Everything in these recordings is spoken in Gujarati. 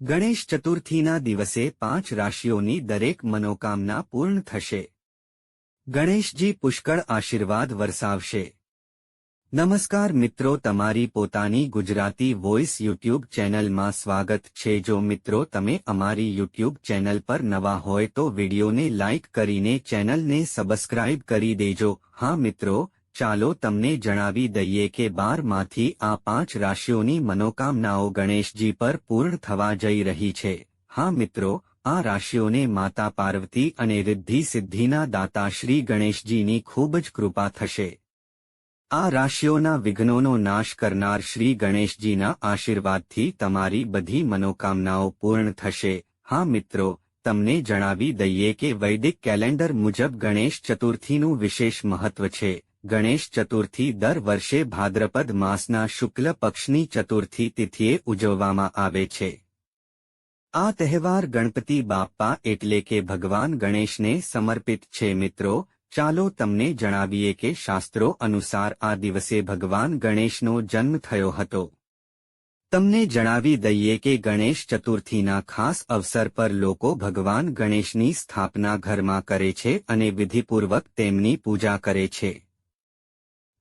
ગણેશ ચતુર્થીના દિવસે પાંચ રાશિઓની દરેક મનોકામના પૂર્ણ થશે. ગણેશજી પુષ્કળ આશીર્વાદ વરસાવશે. નમસ્કાર મિત્રો, તમારી પોતાની ગુજરાતી વોઇસ યુટ્યુબ ચેનલમાં સ્વાગત છે. જો મિત્રો, તમે અમારી યુટ્યુબ ચેનલ પર નવા હોય તો વિડીયોને લાઇક કરીને ચેનલને સબસ્ક્રાઇબ કરી દેજો. હા મિત્રો ચાલો તમને જણાવી દઈએ કે બારમાંથી આ પાંચ રાશિઓની મનોકામનાઓ ગણેશજી પર પૂર્ણ થવા જઈ રહી છે. હા મિત્રો, આ રાશિઓને માતા પાર્વતી અને રિદ્ધિ સિદ્ધિના દાતા શ્રી ગણેશજીની ખૂબ જ કૃપા થશે. આ રાશિઓના વિઘ્નોનો નાશ કરનાર શ્રી ગણેશજીના આશીર્વાદથી તમારી બધી મનોકામનાઓ પૂર્ણ થશે. હા મિત્રો, તમને જણાવી દઈએ કે વૈદિક કેલેન્ડર મુજબ ગણેશ ચતુર્થીનું વિશેષ મહત્વ છે. ગણેશ ચતુર્થી દર વર્ષે ભાદ્રપદ માસના શુક્લ પક્ષની ચતુર્થી તિથિએ ઉજવવામાં આવે છે. આ તહેવાર ગણપતિ બાપ્પા એટલે કે ભગવાન ગણેશને સમર્પિત છે. મિત્રો, ચાલો તમને જણાવીએ કે શાસ્ત્રો અનુસાર આ દિવસે ભગવાન ગણેશનો જન્મ થયો હતો. તમને જણાવી દઈએ કે ગણેશ ચતુર્થીના ખાસ અવસર પર લોકો ભગવાન ગણેશની સ્થાપના ઘરમાં કરે છે અને વિધિપૂર્વક તેમની પૂજા કરે છે.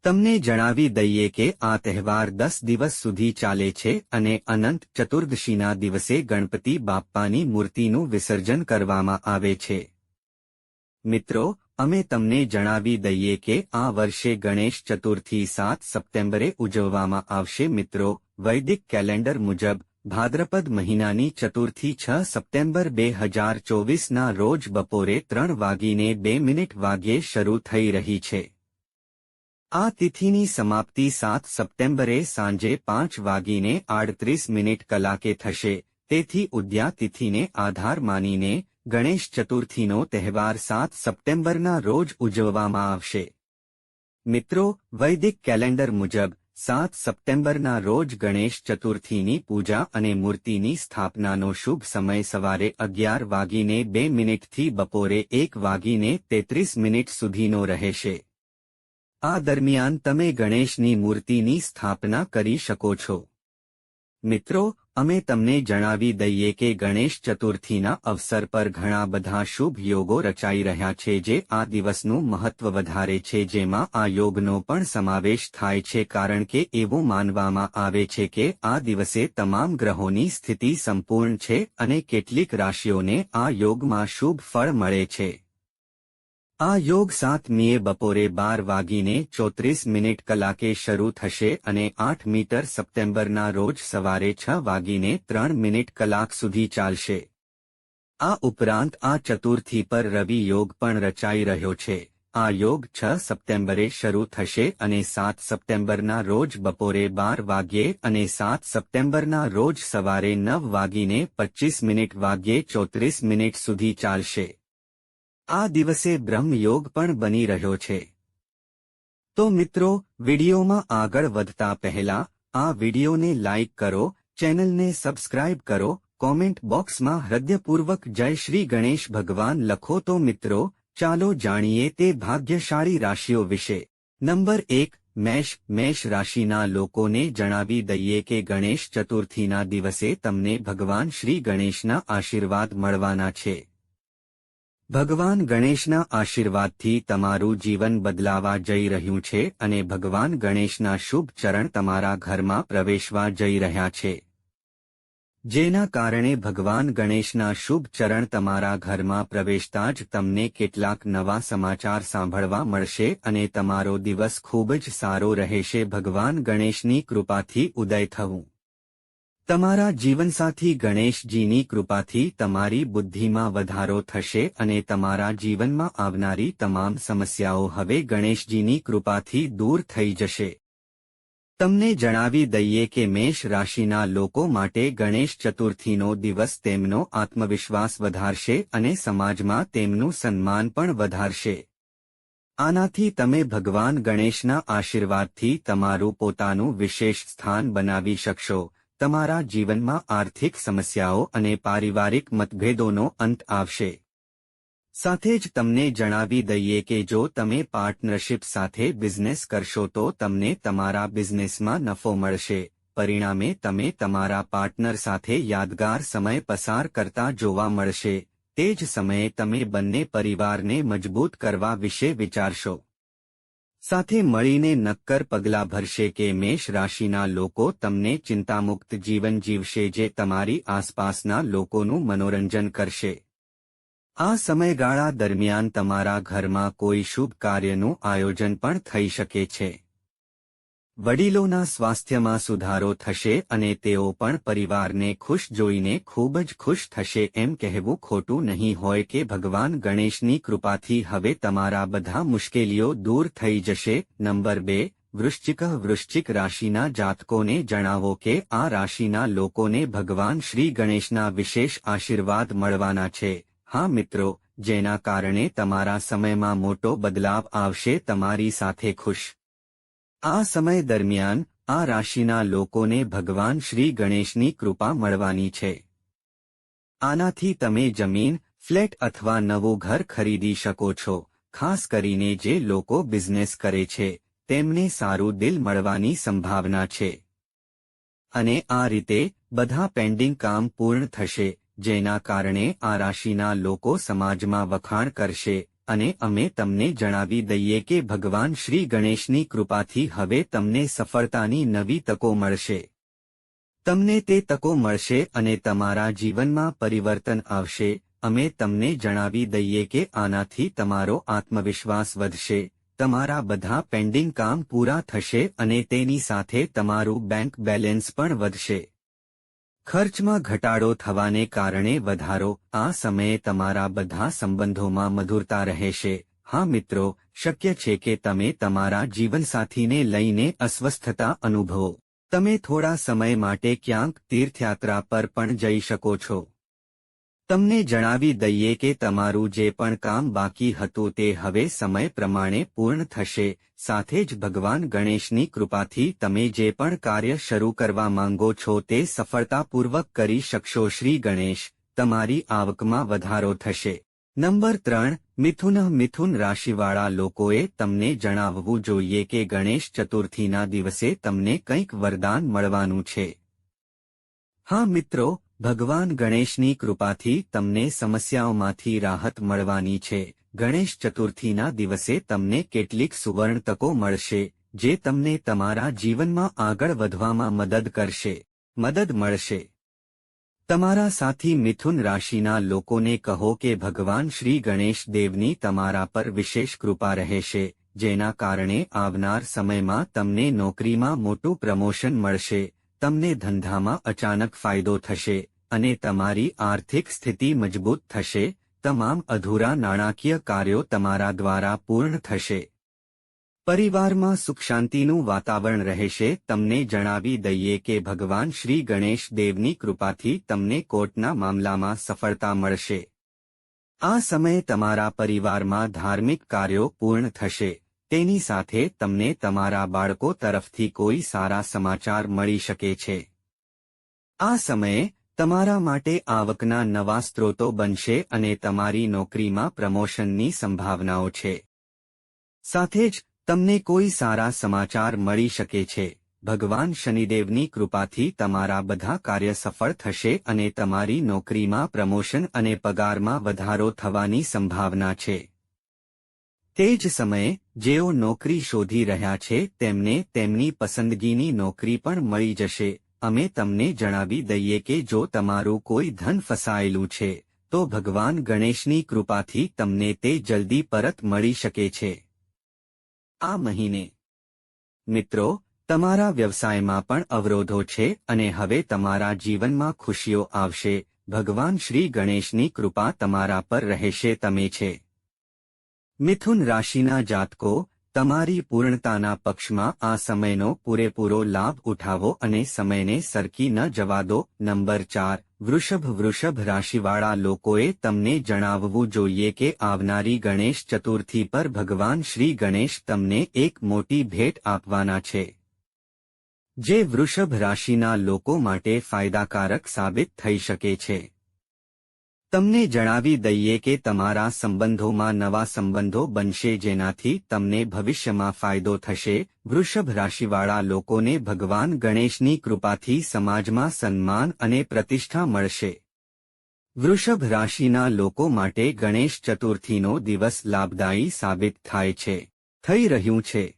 તમને જણાવી દઈએ કે આ તહેવાર દસ દિવસ સુધી ચાલે છે અને અનંત ચતુર્દશીના દિવસે ગણપતિ બાપ્પાની મૂર્તિનું વિસર્જન કરવામાં આવે છે. મિત્રો, અમે તમને જણાવી દઈએ કે આ વર્ષે ગણેશ ચતુર્થી સાત સપ્ટેમ્બરે ઉજવવામાં આવશે. મિત્રો, વૈદિક કેલેન્ડર મુજબ, ભાદ્રપદ મહિનાની ચતુર્થી છ સપ્ટેમ્બર બે હજાર ચોવીસના રોજ બપોરે ત્રણ વાગીને બે મિનિટ વાગ્યે શરૂ થઈ રહી છે. આ તિથિની સમાપ્તિ સાત સપ્ટેમ્બરે સાંજે પાંચ વાગીને આડત્રીસ મિનિટ કલાકે થશે. તેથી ઉદ્યા તિથિને આધાર માનીને ગણેશ ચતુર્થીનો તહેવાર સાત સપ્ટેમ્બરના રોજ ઉજવવામાં આવશે. મિત્રો, વૈદિક કેલેન્ડર મુજબ સાત સપ્ટેમ્બરના રોજ ગણેશ ચતુર્થીની પૂજા અને મૂર્તિની સ્થાપનાનો શુભ સમય સવારે અગિયાર વાગીને બે મિનિટથી બપોરે એક વાગીને તેત્રીસ મિનિટ સુધીનો રહેશે. આ દરમિયાન તમે ગણેશની મૂર્તિની સ્થાપના કરી શકો છો. મિત્રો, અમે તમને જણાવી દઈએ કે ગણેશ ચતુર્થીના અવસર પર ઘણા બધા શુભ યોગો રચાઈ રહ્યા છે જે આ દિવસનું મહત્વ વધારે છે જેમાં આ યોગનો પણ સમાવેશ થાય છે કારણ કે એવું માનવામાં આવે છે કે આ દિવસે તમામ ગ્રહોની સ્થિતિ સંપૂર્ણ છે અને કેટલીક રાશિઓને આ યોગમાં શુભ ફળ મળે છે. આ યોગ સાત મીએ બપોરે બાર વાગીને ચોત્રીસ મિનિટ કલાકે શરૂ થશે અને આઠ મીટર સપ્ટેમ્બરના રોજ સવારે છ વાગીને ત્રણ મિનિટ કલાક સુધી ચાલશે. આ ઉપરાંત આ ચતુર્થી પર રવિ યોગ પણ રચાઈ રહ્યો છે. આ યોગ છ સપ્ટેમ્બરે શરૂ થશે અને સાત સપ્ટેમ્બરના રોજ બપોરે બાર વાગ્યે અને સાત સપ્ટેમ્બરના રોજ સવારે નવ વાગીને પચ્ચીસ મિનિટ વાગ્યે ચોત્રીસ મિનિટ સુધી ચાલશે. આ દિવસે બ્રહ્મયોગ પણ બની રહ્યો છે. તો મિત્રો, વિડીયોમાં આગળ વધતા પહેલા, આ વિડીયોને લાઇક કરો, ચેનલને સબસ્ક્રાઇબ કરો, કોમેન્ટ બોક્સમાં હૃદયપૂર્વક જય શ્રી ગણેશ ભગવાન લખો તો મિત્રો, ચાલો જાણીએ તે ભાગ્યશાળી રાશિઓ વિશે. નંબર એક, મેષ મેષ રાશિના લોકોને જણાવી દઈએ કે ગણેશ ચતુર્થીના દિવસે તમને ભગવાન શ્રી ગણેશના આશીર્વાદ મળવાના છે. ભગવાન ગણેશના આશીર્વાદથી તમારું જીવન બદલાવા જઈ રહ્યું છે અને ભગવાન ગણેશના શુભ ચરણ તમારા ઘરમાં પ્રવેશવા જઈ રહ્યા છે. જેના કારણે ભગવાન ગણેશના શુભ ચરણ તમારા ઘરમાં પ્રવેશતા જ તમને કેટલાક નવા સમાચાર સાંભળવા મળશે અને તમારો દિવસ ખૂબ જ સારો રહેશે. ભગવાન ગણેશની કૃપાથી ઉદય થવું. તમારા જીવનસાથી ગણેશજીની કૃપાથી તમારી બુદ્ધિમાં વધારો થશે અને તમારા જીવનમાં આવનારી તમામ સમસ્યાઓ હવે ગણેશજીની કૃપાથી દૂર થઈ જશે. તમને જણાવી દઈએ કે મેષ રાશિના લોકો માટે ગણેશ ચતુર્થીનો દિવસ તેમનો આત્મવિશ્વાસ વધારશે અને સમાજમાં તેમનું સન્માન પણ વધારશે. આનાથી તમે ભગવાન ગણેશના આશીર્વાદથી તમારું પોતાનું વિશેષ સ્થાન બનાવી શકશો. તમારા જીવનમાં આર્થિક સમસ્યાઓ અને પારિવારિક મતભેદોનો અંત આવશે. સાથે જ તમને જણાવી દઈએ કે જો તમે પાર્ટનરશિપ સાથે બિઝનેસ કરશો તો તમને તમારા બિઝનેસમાં નફો મળશે. પરિણામે તમે તમારા પાર્ટનર સાથે યાદગાર સમય પસાર કરતા જોવા મળશે. તે જ સમયે તમે બંને પરિવારને મજબૂત કરવા વિશે વિચારશો. સાથે મળીને નક્કર પગલાં ભરશે કે મેષ રાશિના લોકો તમને ચિંતામુક્ત જીવન જીવશે જે તમારી આસપાસના લોકોનું મનોરંજન કરશે. આ સમયગાળા દરમિયાન તમારા ઘરમાં કોઈ શુભ કાર્યનું આયોજન પણ થઈ શકે છે. વડીલોના સ્વાસ્થ્યમાં સુધારો થશે અને તેઓ પણ પરિવારને ખુશ જોઈને ખૂબ જ ખુશ થશે એમ કહેવું ખોટું નહીં હોય કે ભગવાન ગણેશની કૃપાથી હવે તમારા બધા મુશ્કેલીઓ દૂર થઈ જશે. નંબર બે, વૃશ્ચિક વૃશ્ચિક રાશિના જાતકોને જણાવો કે આ રાશિના લોકોને ભગવાન શ્રી ગણેશના વિશેષ આશીર્વાદ મળવાના છે. હા મિત્રો, જેના કારણે તમારા સમયમાં મોટો બદલાવ આવશે, તમારી સાથે ખુશ. આ સમય દરમિયાન આ રાશિના લોકોને ભગવાન શ્રી ગણેશની કૃપા મળવાની છે. આનાથી તમે જમીન, ફ્લેટ અથવા નવું ઘર ખરીદી શકો છો, ખાસ કરીને જે લોકો બિઝનેસ કરે છે, તેમને સારું દિલ મળવાની સંભાવના છે. અને આ રીતે બધા પેન્ડિંગ કામ પૂર્ણ થશે, જેના કારણે આ રાશિના લોકો સમાજમાં વખાણ કરશે અને અમે તમને જણાવી દઈએ કે ભગવાન શ્રી ગણેશની કૃપાથી હવે તમને સફળતાની નવી તકો મળશે. તમને તે તકો મળશે અને તમારા જીવનમાં પરિવર્તન આવશે. અમે તમને જણાવી દઈએ કે આનાથી તમારો આત્મવિશ્વાસ વધશે. તમારા બધા પેન્ડિંગ કામ પૂરા થશે અને તેની સાથે તમારું બેંક બેલેન્સ પણ વધશે. ખર્ચમાં ઘટાડો થવાને કારણે વધારો આ સમયે તમારા બધા સંબંધોમાં મધુરતા રહેશે. હા મિત્રો, શક્ય છે કે તમે તમારા જીવનસાથીને લઈને અસ્વસ્થતા અનુભવો. તમે થોડા સમય માટે ક્યાંક તીર્થયાત્રા પર પણ જઈ શકો છો. તમને જણાવી દઈએ કે તમારું જે પણ કામ બાકી હતું તે હવે સમય પ્રમાણે પૂર્ણ થશે, સાથે જ ભગવાન ગણેશની કૃપાથી તમે જે પણ કાર્ય શરૂ કરવા માંગો છો તે સફળતાપૂર્વક કરી શકશો. શ્રી ગણેશ, તમારી આવકમાં વધારો થશે. નંબર ત્રણ, મિથુન મિથુન રાશિવાળા લોકોએ તમને જણાવવું જોઈએ કે ગણેશ ચતુર્થીના દિવસે તમને કંઈક વરદાન મળવાનું છે. હા મિત્રો ભગવાન ગણેશની કૃપાથી તમને સમસ્યાઓમાંથી રાહત મળવાની છે. ગણેશ ચતુર્થીના દિવસે તમને કેટલીક સુવર્ણ તકો મળશે, જે તમને તમારા જીવનમાં આગળ વધવામાં મદદ કરશે. મદદ મળશે. તમારા સાથી મિથુન રાશિના લોકોને કહો કે ભગવાન શ્રી ગણેશ દેવની તમારા પર વિશેષ કૃપા રહેશે, જેના કારણે આવનાર સમયમાં તમને નોકરીમાં મોટું પ્રમોશન મળશે. તમને ધંધામાં અચાનક ફાયદો થશે અને તમારી આર્થિક સ્થિતિ મજબૂત થશે, તમામ અધૂરા નાણાકીય કાર્યો તમારા દ્વારા પૂર્ણ થશે. પરિવારમાં સુખ શાંતિનું વાતાવરણ રહેશે, તમને જણાવી દઈએ કે ભગવાન શ્રી ગણેશ દેવની કૃપાથી તમને કોર્ટના મામલામાં સફળતા મળશે. આ સમયે તમારા પરિવારમાં ધાર્મિક કાર્યો પૂર્ણ થશે. તેની સાથે તમને તમારા બાળકો તરફથી કોઈ સારા સમાચાર મળી શકે છે. આ સમયે, તમારા માટે આવકના નવા સ્ત્રોતો બનશે અને તમારી નોકરીમાં પ્રમોશનની સંભાવનાઓ છે. સાથે જ, તમને કોઈ સારા સમાચાર મળી શકે છે. ભગવાન શનિદેવની કૃપાથી તમારા બધા કાર્ય સફળ થશે અને તમારી નોકરીમાં પ્રમોશન અને પગારમાં વધારો થવાની સંભાવના છે. તે જ સમયે, જેઓ નોકરી શોધી રહ્યા છે, તેમને તેમની પસંદગીની નોકરી પણ મળી જશે. અમે તમને જણાવી દઈએ કે જો તમારું કોઈ ધન ફસાયેલું છે, તો ભગવાન ગણેશની કૃપાથી તમને તે જલ્દી પરત મળી શકે છે. આ મહિને. મિત્રો, તમારા વ્યવસાયમાં પણ અવરોધો છે અને હવે તમારા જીવનમાં ખુશીઓ આવશે. ભગવાન શ્રી ગણેશની કૃપા તમારા પર રહેશે, તમે છે. મિથુન રાશિના જાતકો, તમારી પૂર્ણતાના પક્ષમાં આ સમયનો પૂરેપૂરો લાભ ઉઠાવો અને સમયને સરકી ન જવા દો. નંબર ચાર, વૃષભ વૃષભ રાશિવાળા લોકોએ તમને જણાવવું જોઈએ કે આવનારી ગણેશ ચતુર્થી પર ભગવાન શ્રી ગણેશ તમને એક મોટી ભેટ આપવાના છે. જે વૃષભ રાશિના લોકો માટે ફાયદાકારક સાબિત થઈ શકે છે. તમને જણાવી દઈએ કે તમારા સંબંધોમાં નવા સંબંધો બનશે જેનાથી તમને ભવિષ્યમાં ફાયદો થશે. વૃષભ રાશિવાળા લોકોને ભગવાન ગણેશની કૃપાથી સમાજમાં સન્માન અને પ્રતિષ્ઠા મળશે. વૃષભ રાશિના લોકો માટે ગણેશ ચતુર્થીનો દિવસ લાભદાયી સાબિત થાય છે. થઈ રહ્યું છે.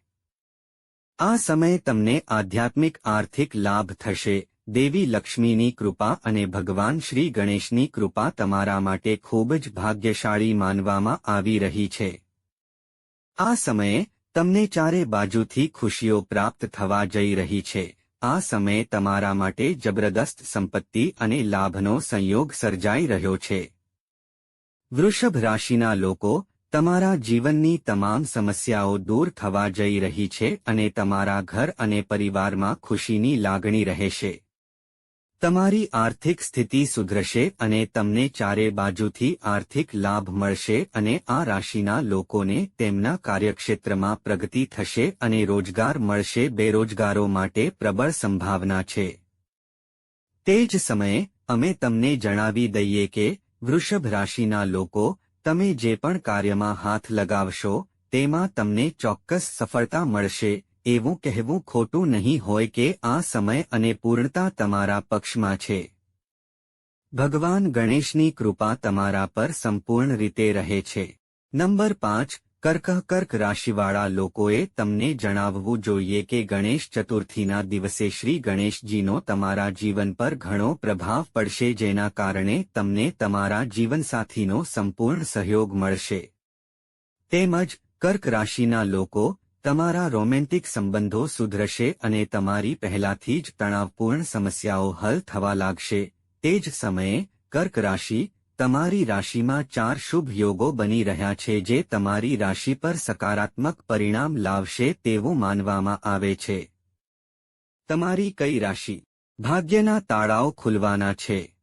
આ સમયે તમને આધ્યાત્મિક આર્થિક લાભ થશે. દેવી લક્ષ્મીની કૃપા અને ભગવાન શ્રી ગણેશની કૃપા તમારા માટે ખૂબ જ ભાગ્યશાળી માનવામાં આવી રહી છે. આ સમયે, તમને ચારે બાજુથી ખુશીઓ પ્રાપ્ત થવા જઈ રહી છે. આ સમયે તમારા માટે જબરદસ્ત સંપત્તિ અને લાભનો સંયોગ સર્જાઈ રહ્યો છે. વૃષભ રાશિના લોકો, તમારા જીવનની તમામ સમસ્યાઓ દૂર થવા જઈ રહી છે અને તમારા ઘર અને પરિવારમાં ખુશીની લાગણી રહેશે. તમારી આર્થિક સ્થિતિ સુધરશે અને તમને ચારે બાજુથી આર્થિક લાભ મળશે અને આ રાશિના લોકોને તેમના કાર્યક્ષેત્રમાં પ્રગતિ થશે અને રોજગાર મળશે. બેરોજગારો માટે પ્રબળ સંભાવના છે. તે જ સમયે, અમે તમને જણાવી દઈએ કે, વૃષભ રાશિના લોકો, તમે જે પણ કાર્યમાં હાથ લગાવશો, તેમાં તમને ચોક્કસ સફળતા મળશે. એવું કહેવું ખોટું નહીં હોય કે આ સમય અને પૂર્ણતા તમારા પક્ષમાં છે. ભગવાન ગણેશની કૃપા તમારા પર સંપૂર્ણ રીતે રહે છે. નંબર પાંચ કર્ક કર્ક રાશિવાળા લોકોએ તમને જણાવવું જોઈએ કે ગણેશ ચતુર્થીના દિવસે શ્રી ગણેશજીનો તમારા જીવન પર ઘણો પ્રભાવ પડશે જેના કારણે તમને તમારા જીવનસાથીનો સંપૂર્ણ સહયોગ મળશે. તેમજ કર્ક રાશિના લોકો તમારા રોમેન્ટિક સંબંધો સુધરશે અને તમારી પહેલાથી જ તણાવપૂર્ણ સમસ્યાઓ હલ થવા લાગશે. તે જ સમયે, કર્ક રાશિ, તમારી રાશિમાં ચાર શુભ યોગો બની રહ્યા છે જે તમારી રાશિ પર સકારાત્મક પરિણામ લાવશે તેવું માનવામાં આવે છે. તમારી કઈ રાશિ? ભાગ્યના તાળાઓ ખુલવાના છે.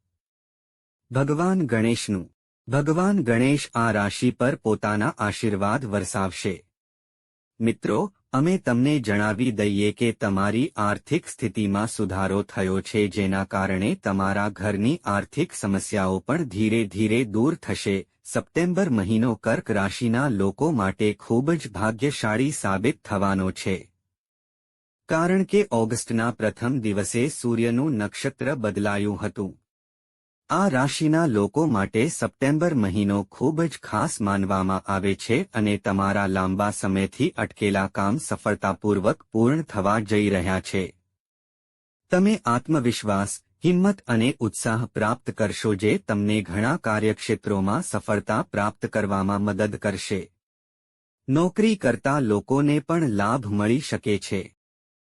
ભગવાન ગણેશનું. ભગવાન ગણેશ આ રાશિ પર પોતાના આશીર્વાદ વરસાવશે. મિત્રો, અમે તમને જણાવી દઈએ કે તમારી આર્થિક સ્થિતિમાં સુધારો થયો છે જેના કારણે તમારા ઘરની આર્થિક સમસ્યાઓ પણ ધીરે ધીરે દૂર થશે. સપ્ટેમ્બર મહિનો કર્ક રાશિના લોકો માટે ખૂબ જ ભાગ્યશાળી સાબિત થવાનો છે. કારણ કે ઓગસ્ટના પ્રથમ દિવસે સૂર્યનું નક્ષત્ર બદલાયું હતું. આ રાશિના લોકો માટે સપ્ટેમ્બર મહિનો ખૂબ જ ખાસ માનવામાં આવે છે અને તમારા લાંબા સમયથી અટકેલા કામ સફળતાપૂર્વક પૂર્ણ થવા જઈ રહ્યા છે. તમે આત્મવિશ્વાસ, હિંમત અને ઉત્સાહ પ્રાપ્ત કરશો જે તમને ઘણા કાર્યક્ષેત્રોમાં સફળતા પ્રાપ્ત કરવામાં મદદ કરશે. નોકરી કરતા લોકોને પણ લાભ મળી શકે છે.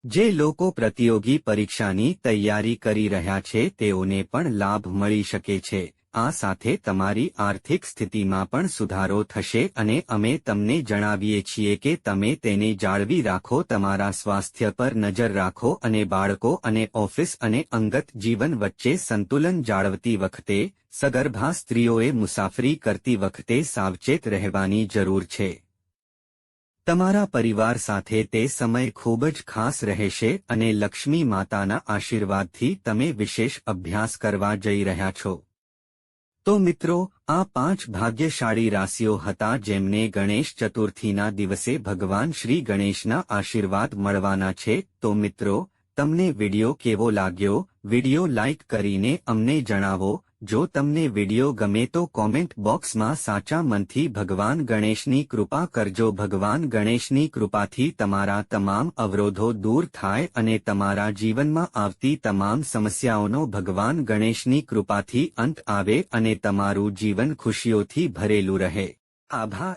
જે લોકો પ્રતિયોગી પરીક્ષાની તૈયારી કરી રહ્યા છે તેઓને પણ લાભ મળી શકે છે. આ સાથે તમારી આર્થિક સ્થિતિમાં પણ સુધારો થશે અને અમે તમને જણાવીએ છીએ કે તમે તેને જાળવી રાખો, તમારા સ્વાસ્થ્ય પર નજર રાખો અને બાળકો અને ઓફિસ અને અંગત જીવન વચ્ચે સંતુલન જાળવતી વખતે, સગર્ભા સ્ત્રીઓએ મુસાફરી કરતી વખતે સાવચેત રહેવાની જરૂર છે. તમારા પરિવાર સાથે તે સમય ખૂબ જ ખાસ રહેશે અને લક્ષ્મી માતાના આશીર્વાદથી તમે વિશેષ અભ્યાસ કરવા જઈ રહ્યા છો. તો મિત્રો, આ પાંચ ભાગ્યશાળી રાશિઓ હતા જેમને ગણેશ ચતુર્થીના દિવસે ભગવાન શ્રી ગણેશના આશીર્વાદ મળવાના છે. તો મિત્રો, તમને વિડિયો કેવો લાગ્યો? વિડિયો લાઇક કરીને અમને જણાવો. જો તમને વિડિયો ગમે તો કોમેન્ટ બોક્સમાં સાચા મનથી ભગવાન ગણેશની કૃપા કરજો. ભગવાન ગણેશની કૃપાથી તમારા તમામ અવરોધો દૂર થાય અને તમારા જીવનમાં આવતી તમામ સમસ્યાઓનો ભગવાન ગણેશની કૃપાથી અંત આવે અને તમારું જીવન ખુશીઓથી ભરેલું રહે. આભાર.